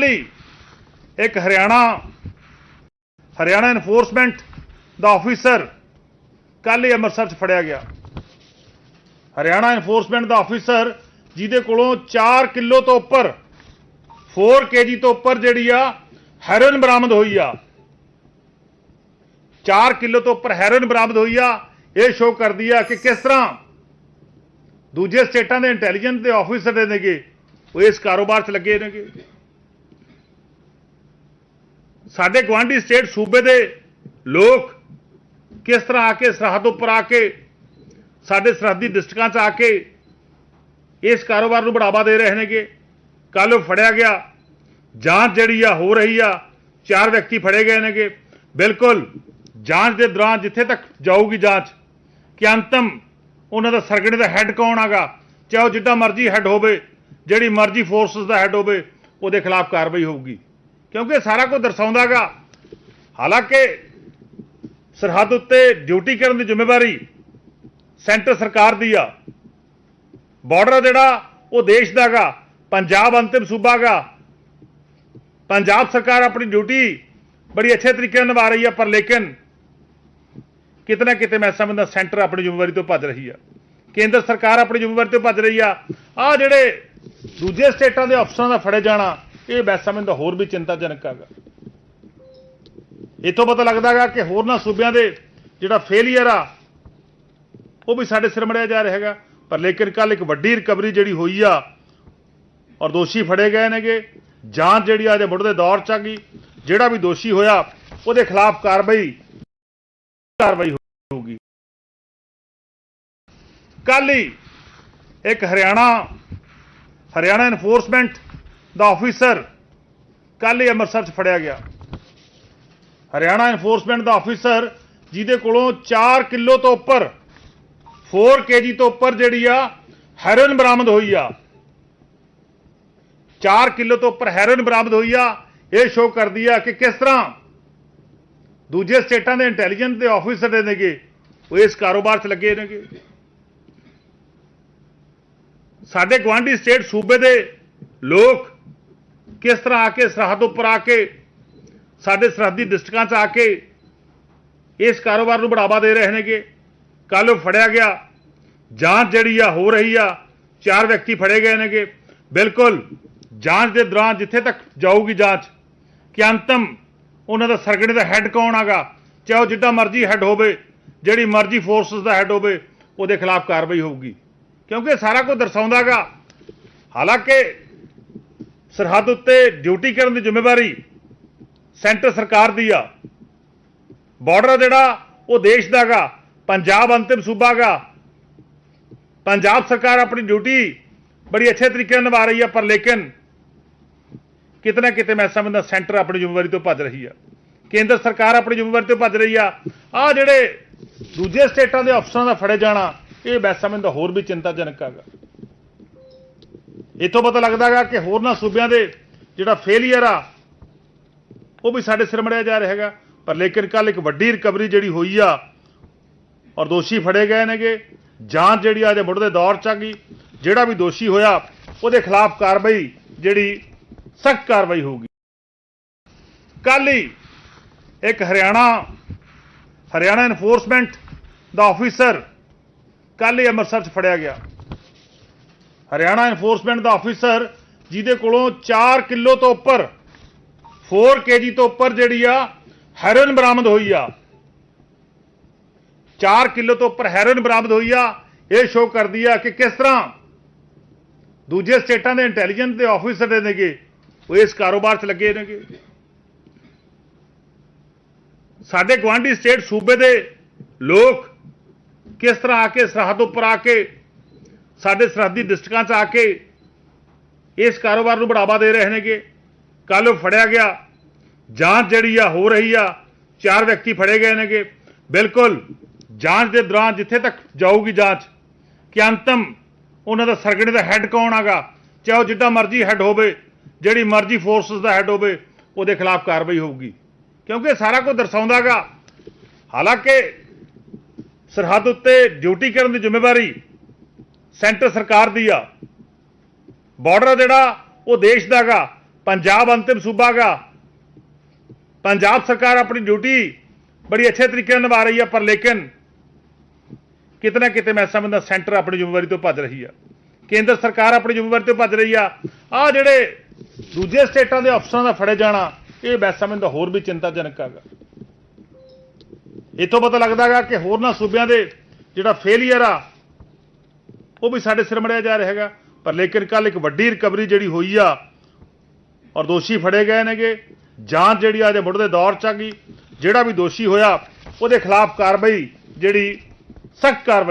ਕੱਲ ਇੱਕ ਹਰਿਆਣਾ ਹਰਿਆਣਾ ਐਨਫੋਰਸਮੈਂਟ ਦਾ ਆਫੀਸਰ ਕੱਲ ਹੀ ਅੰਮ੍ਰਿਤਸਰ 'ਚ ਫੜਿਆ ਗਿਆ। ਹਰਿਆਣਾ ਐਨਫੋਰਸਮੈਂਟ ਦਾ ਆਫੀਸਰ ਜਿਹਦੇ ਕੋਲੋਂ 4 ਕਿਲੋ ਤੋਂ ਉੱਪਰ 4 ਕੇਜੀ ਤੋਂ ਉੱਪਰ ਜਿਹੜੀ ਆ ਹੈਰੋਇਨ ਬਰਾਮਦ ਹੋਈ ਆ। 4 ਕਿਲੋ ਤੋਂ ਉੱਪਰ ਹੈਰੋਇਨ ਬਰਾਮਦ ਹੋਈ ਆ। ਇਹ ਸ਼ੋਅ ਕਰਦੀ ਆ ਕਿ ਕਿਸ ਤਰ੍ਹਾਂ ਦੂਜੇ ਸਟੇਟਾਂ ਦੇ ਇੰਟੈਲੀਜੈਂਸ ਦੇ ਆਫੀਸਰ ਦੇ ਨੇਗੇ, ਉਹ ਇਸ ਕਾਰੋਬਾਰ 'ਚ ਲੱਗੇ ਨੇਗੇ। ਸਾਡੇ ਗਵਾਂਢੀ ਸਟੇਟ ਸੂਬੇ ਦੇ ਲੋਕ ਕਿਸ ਤਰ੍ਹਾਂ ਆ ਕੇ ਸਰਹੱਦ ਉੱਪਰ ਆ ਕੇ, ਸਾਡੇ ਸਰਹੱਦੀ ਡਿਸਟ੍ਰਿਕਾਂ 'ਚ ਆ ਕੇ ਇਸ ਕਾਰੋਬਾਰ ਨੂੰ ਬੜਾਵਾ ਦੇ ਰਹੇ ਨੇਗੇ? ਕੱਲ ਉਹ ਫੜਿਆ ਗਿਆ, ਜਾਂਚ ਜਿਹੜੀ ਆ ਹੋ ਰਹੀ ਆ, ਚਾਰ ਵਿਅਕਤੀ ਫੜੇ ਗਏ ਨੇਗੇ। ਬਿਲਕੁਲ, ਜਾਂਚ ਦੇ ਦੌਰਾਨ ਜਿੱਥੇ ਤੱਕ ਜਾਊਗੀ ਜਾਂਚ, ਕਿ ਅੰਤਮ ਉਹਨਾਂ ਦਾ ਸਰਗਣੇ ਦਾ ਹੈੱਡ ਕੌਣ ਆਗਾ, ਚਾਹੇ ਉਹ ਜਿੱਡਾ ਮਰਜ਼ੀ ਹੈੱਡ ਹੋਵੇ, ਜਿਹੜੀ ਮਰਜ਼ੀ ਫੋਰਸਸ ਦਾ ਹੈੱਡ ਹੋਵੇ, ਉਹਦੇ ਖਿਲਾਫ ਕਾਰਵਾਈ ਹੋਊਗੀ। ਕਿਉਂਕਿ ਇਹ ਸਾਰਾ ਕੁਝ ਦਰਸਾਉਂਦਾਗਾ। ਹਾਲਾਂਕਿ ਸਰਹੱਦ ਉੱਤੇ ਡਿਊਟੀ ਕਰਨ ਦੀ ਜ਼ਿੰਮੇਵਾਰੀ ਸੈਂਟਰ ਸਰਕਾਰ ਦੀ ਆ। ਬਾਰਡਰ ਜਿਹੜਾ, ਉਹ ਦੇਸ਼ ਦਾਗਾ, ਪੰਜਾਬ ਅੰਤਿਮ ਸੂਬਾ ਗਾ ਪੰਜਾਬ ਸਰਕਾਰ ਆਪਣੀ ਡਿਊਟੀ ਬੜੀ ਅੱਛੇ ਤਰੀਕੇ ਨਾਲ ਨਿਭਾ ਰਹੀ ਆ, ਪਰ ਲੇਕਿਨ ਕਿਤੇ ਨਾ ਕਿਤੇ ਮੈਂ ਸਮਝਦਾ ਸੈਂਟਰ ਆਪਣੀ ਜ਼ਿੰਮੇਵਾਰੀ ਤੋਂ ਭੱਜ ਰਹੀ ਆ। ਕੇਂਦਰ ਸਰਕਾਰ ਆਪਣੀ ਜ਼ਿੰਮੇਵਾਰੀ ਤੋਂ ਭੱਜ ਰਹੀ ਆ। ਆ ਜਿਹੜੇ ਦੂਜੇ ਸਟੇਟਾਂ ਦੇ ਅਫਸਰਾਂ ਦਾ ਫੜੇ ਜਾਣਾ ਇਹ ਮੈਂ ਸਮਝਦਾ ਹੋਰ ਵੀ ਚਿੰਤਾਜਨਕ ਹੈਗਾ। ਇਥੋਂ ਪਤਾ ਲੱਗਦਾ ਲੱਗਦਾਗਾ ਕਿ ਹੋਰਨਾਂ ਸੂਬਿਆਂ ਦੇ ਜਿਹੜਾ ਫੇਲੀਅਰ ਆ, ਉਹ ਵੀ ਸਾਡੇ ਸਿਰ ਮੜਿਆ ਜਾ ਰਿਹਾ ਹੈਗਾ। ਪਰ ਲੇਕਿਨ ਕੱਲ ਇੱਕ ਵੱਡੀ ਰਿਕਵਰੀ ਜਿਹੜੀ ਹੋਈ ਆ, ਔਰ ਦੋਸ਼ੀ ਫੜੇ ਗਏ ਨੇਗੇ ਜਾਂਚ ਜਿਹੜੀ ਆ ਦੇ ਮੁੱਢ ਦੇ ਦੌਰ ਚ ਆ ਗਈ, ਜਿਹੜਾ ਵੀ ਦੋਸ਼ੀ ਹੋਇਆ, ਉਹਦੇ ਖਿਲਾਫ ਕਾਰਵਾਈ ਕਾਰਵਾਈ ਹੋਊਗੀ। ਕੱਲ ਹੀ ਇੱਕ ਹਰਿਆਣਾ ਹਰਿਆਣਾ ਐਨਫੋਰਸਮੈਂਟ ਦਾ ਆਫੀਸਰ ਕੱਲ ਹੀ ਅੰਮ੍ਰਿਤਸਰ 'ਚ ਫੜਿਆ ਗਿਆ। ਹਰਿਆਣਾ ਐਨਫੋਰਸਮੈਂਟ ਦਾ ਆਫੀਸਰ ਜਿਹਦੇ ਕੋਲੋਂ 4 ਕਿਲੋ ਤੋਂ ਉੱਪਰ 4 ਕੇਜੀ ਤੋਂ ਉੱਪਰ ਜਿਹੜੀ ਆ ਹੈਰੋਇਨ ਬਰਾਮਦ ਹੋਈ ਆ। 4 ਕਿਲੋ ਤੋਂ ਉੱਪਰ ਹੈਰੋਇਨ ਬਰਾਮਦ ਹੋਈ ਆ। ਇਹ ਸ਼ੋਅ ਕਰਦੀ ਆ ਕਿ ਕਿਸ ਤਰ੍ਹਾਂ ਦੂਜੇ ਸਟੇਟਾਂ ਦੇ ਇੰਟੈਲੀਜੈਂਸ ਦੇ ਆਫੀਸਰ ਦੇ ਨੇਗੇ, ਉਹ ਇਸ ਕਾਰੋਬਾਰ 'ਚ ਲੱਗੇ ਨੇਗੇ। ਸਾਡੇ ਗਵਾਂਢੀ ਸਟੇਟ ਸੂਬੇ ਦੇ ਲੋਕ ਕਿਸ ਤਰ੍ਹਾਂ ਆ ਕੇ ਸਰਹੱਦ ਉੱਪਰ ਆ ਕੇ ਸਾਡੇ ਸਰਹੱਦੀ ਡਿਸਟ੍ਰਿਕਾਂ 'ਚ ਆ ਕੇ ਇਸ ਕਾਰੋਬਾਰ ਨੂੰ ਬੜਾਵਾ ਦੇ ਰਹੇ ਨੇਗੇ? ਕੱਲ ਉਹ ਫੜਿਆ ਗਿਆ। ਜਾਂਚ ਜਿਹੜੀ ਆ ਹੋ ਰਹੀ ਆ, ਚਾਰ ਵਿਅਕਤੀ ਫੜੇ ਗਏ ਨੇਗੇ। ਬਿਲਕੁਲ, ਜਾਂਚ ਦੇ ਦੌਰਾਨ ਜਿੱਥੇ ਤੱਕ ਜਾਊਗੀ ਜਾਂਚ, ਕਿ ਅੰਤਮ ਉਹਨਾਂ ਦਾ ਸਰਗਣੇ ਦਾ ਹੈੱਡ ਕੌਣ ਆਗਾ ਚਾਹੇ ਉਹ ਜਿੱਦਾਂ ਮਰਜ਼ੀ ਹੈੱਡ ਹੋਵੇ, ਜਿਹੜੀ ਮਰਜ਼ੀ ਫੋਰਸਸ ਦਾ ਹੈੱਡ ਹੋਵੇ, ਉਹਦੇ ਖਿਲਾਫ ਕਾਰਵਾਈ ਹੋਊਗੀ। ਕਿਉਂਕਿ ਇਹ ਸਾਰਾ ਕੁਝ ਦਰਸਾਉਂਦਾਗਾ ਹਾਲਾਂਕਿ ਸਰਹੱਦ ਉੱਤੇ ਡਿਊਟੀ ਕਰਨ ਦੀ ਜ਼ਿੰਮੇਵਾਰੀ ਸੈਂਟਰ ਸਰਕਾਰ ਦੀ ਆ। ਬਾਰਡਰ ਜਿਹੜਾ, ਉਹ ਦੇਸ਼ ਦਾਗਾ ਪੰਜਾਬ ਅੰਤਿਮ ਸੂਬਾ ਗਾ। ਪੰਜਾਬ ਸਰਕਾਰ ਆਪਣੀ ਡਿਊਟੀ ਬੜੀ ਅੱਛੇ ਤਰੀਕੇ ਨਾਲ ਨਿਭਾ ਰਹੀ ਆ, ਪਰ ਲੇਕਿਨ ਕਿਤੇ ਨਾ ਕਿਤੇ ਮੈਂ ਸਮਝਦਾ ਸੈਂਟਰ ਆਪਣੀ ਜ਼ਿੰਮੇਵਾਰੀ ਤੋਂ ਭੱਜ ਰਹੀ ਆ। ਕੇਂਦਰ ਸਰਕਾਰ ਆਪਣੀ ਜ਼ਿੰਮੇਵਾਰੀ ਤੋਂ ਭੱਜ ਰਹੀ ਆ। ਆ ਜਿਹੜੇ ਦੂਜੇ ਸਟੇਟਾਂ ਦੇ ਅਫਸਰਾਂ ਦਾ ਫੜੇ ਜਾਣਾ, ਇਹ ਮੈਂ ਸਮਝਦਾ ਹੋਰ ਵੀ ਚਿੰਤਾਜਨਕ ਹੈਗਾ ਇਥੋਂ ਪਤਾ ਲੱਗਦਾਗਾ ਕਿ ਹੋਰਨਾਂ ਸੂਬਿਆਂ ਦੇ ਜਿਹੜਾ ਫੇਲੀਅਰ ਆ, ਉਹ ਵੀ ਸਾਡੇ ਸਿਰ ਮੜਿਆ ਜਾ ਰਿਹਾ ਹੈਗਾ। ਪਰ ਲੇਕਿਨ ਕੱਲ ਇੱਕ ਵੱਡੀ ਰਿਕਵਰੀ ਜਿਹੜੀ ਹੋਈ ਆ, ਔਰ ਦੋਸ਼ੀ ਫੜੇ ਗਏ ਨੇਗੇ। ਜਾਂਚ ਜਿਹੜੀ ਆ ਦੇ ਮੁੱਢ ਦੇ ਦੌਰ ਚ ਆ ਗਈ। ਜਿਹੜਾ ਵੀ ਦੋਸ਼ੀ ਹੋਇਆ, ਉਹਦੇ ਖਿਲਾਫ ਕਾਰਵਾਈ ਜਿਹੜੀ ਸਖਤ ਕਾਰਵਾਈ ਹੋਊਗੀ। ਕੱਲ ਹੀ ਇੱਕ ਹਰਿਆਣਾ ਹਰਿਆਣਾ ਐਨਫੋਰਸਮੈਂਟ ਦਾ ਆਫੀਸਰ ਕੱਲ ਹੀ ਅੰਮ੍ਰਿਤਸਰ 'ਚ ਫੜਿਆ ਗਿਆ। ਹਰਿਆਣਾ ਐਨਫੋਰਸਮੈਂਟ ਦਾ ਆਫੀਸਰ ਜਿਹਦੇ ਕੋਲੋਂ 4 ਕਿਲੋ ਤੋਂ ਉੱਪਰ 4 ਕੇਜੀ ਤੋਂ ਉੱਪਰ ਜਿਹੜੀ ਆ ਹੈਰੋਇਨ ਬਰਾਮਦ ਹੋਈ ਆ। 4 ਕਿਲੋ ਤੋਂ ਉੱਪਰ ਹੈਰੋਇਨ ਬਰਾਮਦ ਹੋਈ ਆ। ਇਹ ਸ਼ੋਅ ਕਰਦੀ ਆ ਕਿ ਕਿਸ ਤਰ੍ਹਾਂ ਦੂਜੇ ਸਟੇਟਾਂ ਦੇ ਇੰਟੈਲੀਜੈਂਸ ਦੇ ਆਫੀਸਰ ਨੇਗੇ, ਉਹ ਇਸ ਕਾਰੋਬਾਰ 'ਚ ਲੱਗੇ ਨੇਗੇ। ਸਾਡੇ ਗਵਾਂਢੀ ਸਟੇਟ ਸੂਬੇ ਦੇ ਲੋਕ ਕਿਸ ਤਰ੍ਹਾਂ ਆ ਕੇ ਸਰਹੱਦ ਉੱਪਰ ਆ ਕੇ ਸਾਡੇ ਸਰਹੱਦੀ ਡਿਸਟ੍ਰਿਕਾਂ 'ਚ ਆ ਕੇ ਇਸ ਕਾਰੋਬਾਰ ਨੂੰ ਬੜਾਵਾ ਦੇ ਰਹੇ ਨੇਗੇ। ਕੱਲ ਉਹ ਫੜਿਆ ਗਿਆ। ਜਾਂਚ ਜਿਹੜੀ ਆ ਹੋ ਰਹੀ ਆ, ਚਾਰ ਵਿਅਕਤੀ ਫੜੇ ਗਏ ਨੇਗੇ। ਬਿਲਕੁਲ, ਜਾਂਚ ਦੇ ਦੌਰਾਨ ਜਿੱਥੇ ਤੱਕ ਜਾਊਗੀ ਜਾਂਚ, ਕਿ ਅੰਤਮ ਉਹਨਾਂ ਦਾ ਸਰਗਣੇ ਦਾ ਹੈੱਡ ਕੌਣ ਆਗਾ, ਚਾਹੇ ਉਹ ਜਿੱਦਾਂ ਮਰਜ਼ੀ ਹੈੱਡ ਹੋਵੇ, ਜਿਹੜੀ ਮਰਜ਼ੀ ਫੋਰਸਸ ਦਾ ਹੈੱਡ ਹੋਵੇ, ਉਹਦੇ ਖਿਲਾਫ ਕਾਰਵਾਈ ਹੋਊਗੀ। ਕਿਉਂਕਿ ਇਹ ਸਾਰਾ ਕੁਝ ਦਰਸਾਉਂਦਾਗਾ। ਹਾਲਾਂਕਿ ਸਰਹੱਦ ਉੱਤੇ ਡਿਊਟੀ ਕਰਨ ਦੀ ਜ਼ਿੰਮੇਵਾਰੀ ਸੈਂਟਰ ਸਰਕਾਰ ਦੀ ਆ। ਬਾਰਡਰ ਜਿਹੜਾ, ਉਹ ਦੇਸ਼ ਦਾਗਾ ਪੰਜਾਬ ਅੰਤਿਮ ਸੂਬਾ ਸੂਬਾਗਾ ਪੰਜਾਬ ਸਰਕਾਰ ਆਪਣੀ ਡਿਊਟੀ ਬੜੀ ਅੱਛੇ ਤਰੀਕੇ ਨਾਲ ਨਿਭਾ ਰਹੀ ਆ, ਪਰ ਲੇਕਿਨ ਕਿਤਨਾ ਕਿਤੇ ਮੈਂ ਸਮਝਦਾ ਸੈਂਟਰ ਆਪਣੀ ਜ਼ਿੰਮੇਵਾਰੀ ਤੋਂ ਭੱਜ ਰਹੀ ਆ। ਕੇਂਦਰ ਸਰਕਾਰ ਆਪਣੀ ਜ਼ਿੰਮੇਵਾਰੀ ਤੋਂ ਭੱਜ ਰਹੀ ਆ। ਆ ਜਿਹੜੇ ਦੂਜੇ ਸਟੇਟਾਂ ਦੇ ਅਫਸਰਾਂ ਦਾ ਫੜੇ ਜਾਣਾ, ਇਹ ਮੈਂ ਸਮਝਦਾ ਹੋਰ ਵੀ ਚਿੰਤਾਜਨਕ ਹੈਗਾ। ਇਹ ਤੋਂ ਪਤਾ ਲੱਗਦਾਗਾ ਕਿ ਹੋਰਨਾਂ ਸੂਬਿਆਂ ਦੇ ਜਿਹੜਾ ਫੇਲੀਅਰ ਆ ਉਹ ਵੀ ਸਾਡੇ ਸਿਰ ਮੜਿਆ ਜਾ ਰਿਹਾ ਹੈਗਾ। ਪਰ ਲੇਕਿਨ ਕੱਲ ਇੱਕ ਵੱਡੀ ਰਿਕਵਰੀ ਜਿਹੜੀ ਹੋਈ ਆ, ਔਰ ਦੋਸ਼ੀ ਫੜੇ ਗਏ ਨੇਗੇ। ਜਾਂਚ ਜਿਹੜੀ ਆ ਜੇ ਮੁੱਢ ਦੇ ਦੌਰ ਚ ਆ ਗਈ। ਜਿਹੜਾ ਵੀ ਦੋਸ਼ੀ ਹੋਇਆ, ਉਹਦੇ ਖਿਲਾਫ ਕਾਰਵਾਈ ਜਿਹੜੀ ਸਖਤ ਕਾਰਵਾਈ